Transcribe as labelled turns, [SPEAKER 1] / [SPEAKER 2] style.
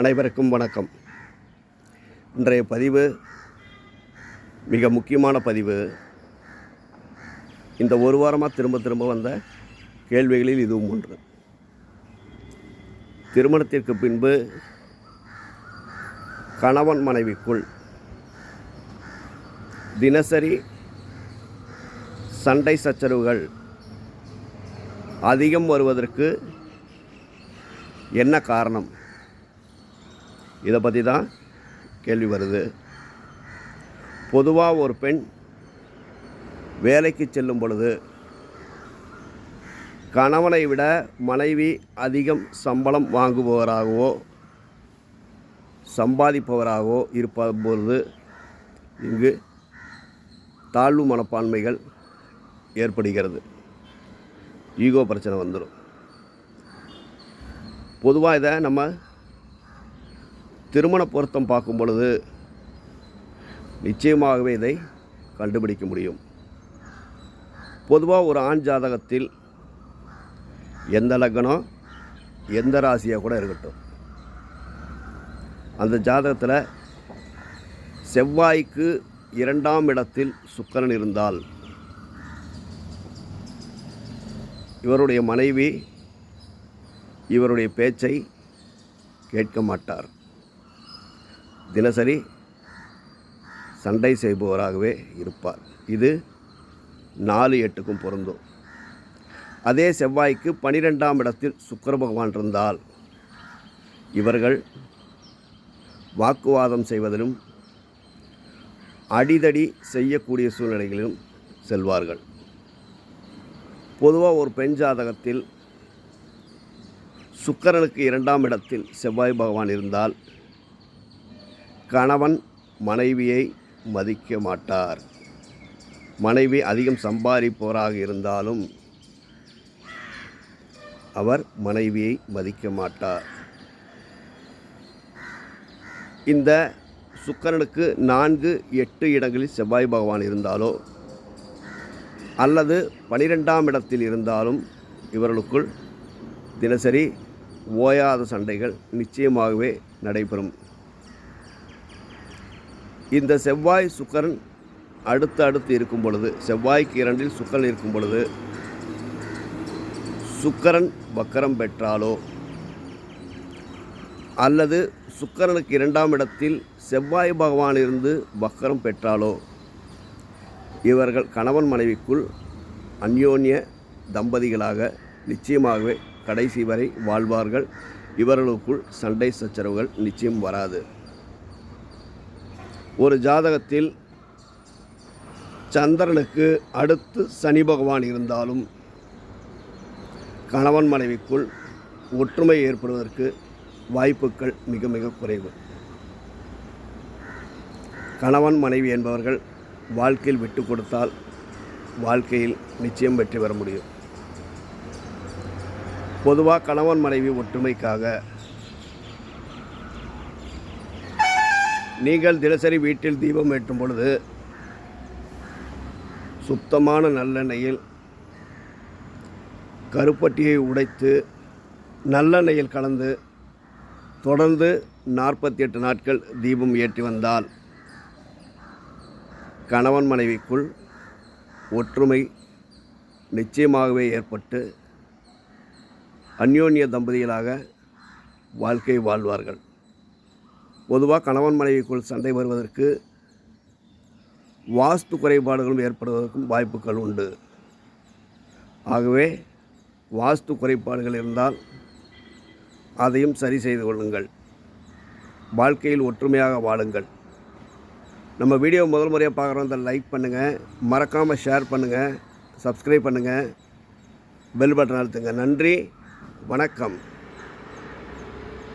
[SPEAKER 1] அனைவருக்கும் வணக்கம். இன்றைய பதிவு மிக முக்கியமான பதிவு. இந்த ஒரு வாரமாக திரும்ப திரும்ப வந்த கேள்விகளில் இதுவும் ஒன்று. திருமணத்திற்கு பின்பு கணவன் மனைவிக்குள் தினசரி சண்டை சச்சரவுகள் அதிகம் வருவதற்கு என்ன காரணம்? இதை பற்றி தான் கேள்வி வருது. பொதுவாக ஒரு பெண் வேலைக்கு செல்லும் பொழுது கணவனை விட மனைவி அதிகம் சம்பளம் வாங்குபவராகவோ சம்பாதிப்பவராகவோ இருப்ப பொழுது இங்கு தாழ்வு மனப்பான்மைகள் ஏற்படுகிறது. ஈகோ பிரச்சனை வந்துடும் பொதுவாக இதை நம்ம திருமண பொருத்தம் பார்க்கும் பொழுது நிச்சயமாகவே இதை கண்டுபிடிக்க முடியும். பொதுவாக ஒரு ஆண் ஜாதகத்தில் எந்த லக்னம் எந்த ராசியாக கூட இருக்கட்டும். அந்த ஜாதகத்தில் செவ்வாய்க்கு இரண்டாம் இடத்தில் சுக்கரன் இருந்தால் இவருடைய மனைவி இவருடைய பேச்சை கேட்க மாட்டார். தினசரி சண்டை செய்பவராகவே இருப்பார். இது நாலு எட்டுக்கும் பொருந்தும். அதே செவ்வாய்க்கு பனிரெண்டாம் இடத்தில் சுக்கர பகவான் இருந்தால் இவர்கள் வாக்குவாதம் செய்வதிலும் அடிதடி செய்யக்கூடிய சூழ்நிலைகளிலும் செல்வார்கள். பொதுவாக ஒரு பெண் ஜாதகத்தில் சுக்கரனுக்கு இரண்டாம் இடத்தில் செவ்வாய் பகவான் இருந்தால் கணவன் மனைவியை மதிக்க மாட்டார். மனைவி அதிகம் சம்பாதிப்போராக இருந்தாலும் அவர் மனைவியை மதிக்க மாட்டார். இந்த சுக்கரனுக்கு நான்கு எட்டு இடங்களில் செவ்வாய் பகவான் இருந்தாலோ அல்லது பனிரெண்டாம் இடத்தில் இருந்தாலும் இவர்களுக்குள் தினசரி ஓயாத சண்டைகள் நிச்சயமாகவே நடைபெறும். இந்த செவ்வாய் சுக்கரன் அடுத்து அடுத்து இருக்கும் பொழுது செவ்வாய்க்கு இரண்டில் சுக்கரன் இருக்கும் பொழுது சுக்கரன் வக்கரம் பெற்றாலோ அல்லது சுக்கரனுக்கு இரண்டாம் இடத்தில் செவ்வாய் பகவான் இருந்து வக்கரம் பெற்றாலோ இவர்கள் கணவன் மனைவிக்குள் அந்யோன்ய தம்பதிகளாக நிச்சயமாகவே கடைசி வரை வாழ்வார்கள். இவர்களுக்குள் சண்டை சச்சரவுகள் நிச்சயம் வராது. ஒரு ஜாதகத்தில் சந்திரனுக்கு அடுத்து சனி பகவான் இருந்தாலும் கணவன் மனைவிக்குள் ஒற்றுமை ஏற்படுவதற்கு வாய்ப்புகள் மிக மிக குறைவு. கணவன் மனைவி என்பவர்கள் வாழ்க்கையில் விட்டு கொடுத்தால் வாழ்க்கையில் நிச்சயம் வெற்றி பெற முடியும். பொதுவாக கணவன் மனைவி ஒற்றுமைக்காக நீங்கள் தினசரி வீட்டில் தீபம் ஏற்றும் பொழுது சுத்தமான நல்லெண்ணெயில் கருப்பட்டியை உடைத்து நல்லெண்ணெயில் கலந்து தொடர்ந்து நாற்பத்தி எட்டு நாட்கள் தீபம் ஏற்றி வந்தால் கணவன் மனைவிக்குள் ஒற்றுமை நிச்சயமாகவே ஏற்பட்டு அந்யோன்ய தம்பதிகளாக வாழ்க்கை வாழ்வார்கள். பொதுவாக கணவன் மனைவிக்குள் சண்டை வருவதற்கு வாஸ்து குறைபாடுகளும் ஏற்படுவதற்கும் வாய்ப்புகள் உண்டு. ஆகவே வாஸ்து குறைபாடுகள் இருந்தால் அதையும் சரி செய்து கொள்ளுங்கள். வாழ்க்கையில் ஒற்றுமையாக வாழுங்கள். நம்ம வீடியோ முதல் முறையாக பார்க்குறோம் லைக் பண்ணுங்கள் மறக்காமல் ஷேர் பண்ணுங்கள் சப்ஸ்கிரைப் பண்ணுங்கள் பெல் பட்டன் அழுத்துங்க. நன்றி. வணக்கம்.